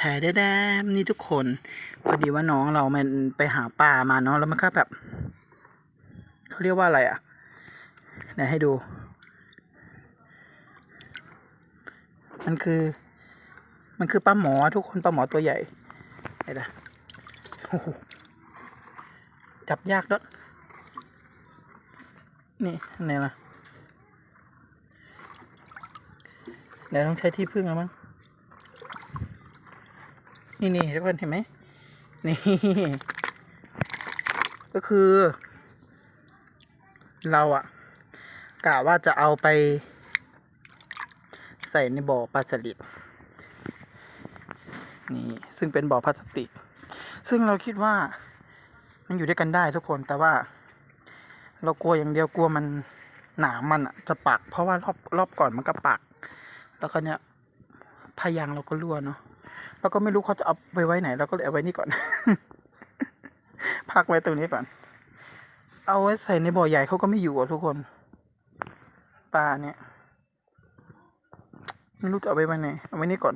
แชร์ได้แดมนี่ทุกคน พอดีว่าน้องเรามันไปหาปลามาเนาะแล้วมันก็แบบเขาเรียกว่าอะไรอะไหนให้ดู มันคือ มันคือปลาหมอทุกคนปลาหมอตัวใหญ่ไอ้ละจับยากด้วยนี่ไหนล่ะเดี๋ยวต้องใช้ที่พึ่งแล้วมั้ง นี่นี่ทุกคนเห็นไหมนี่ ก็คือ เราอะกะว่าจะเอาไป ใส่ในบ่อปลาสลิดนี่ ซึ่งเป็นบ่อพลาสติก ซึ่งเราคิดว่ามันอยู่ด้วยกันได้ทุกคนแต่ว่า เรากลัวอย่างเดียวกลัวมันหนามมันอะจะปัก เพราะว่ารอบรอบก่อนมันก็ปัก แล้วก็เนี้ยพยางเราก็รั่วเนาะ แล้วก็ไม่รู้เขาจะเอาไปไว้ไหนเราก็เลยเอาไว้นี่ก่อน พักไว้ตรงนี้ก่อน เอาไว้ใส่ในบ่อใหญ่เขาก็ไม่อยู่อะทุกคนปลาเนี่ย ไม่รู้จะเอาไปไว้ไหนเอาไว้นี่ก่อน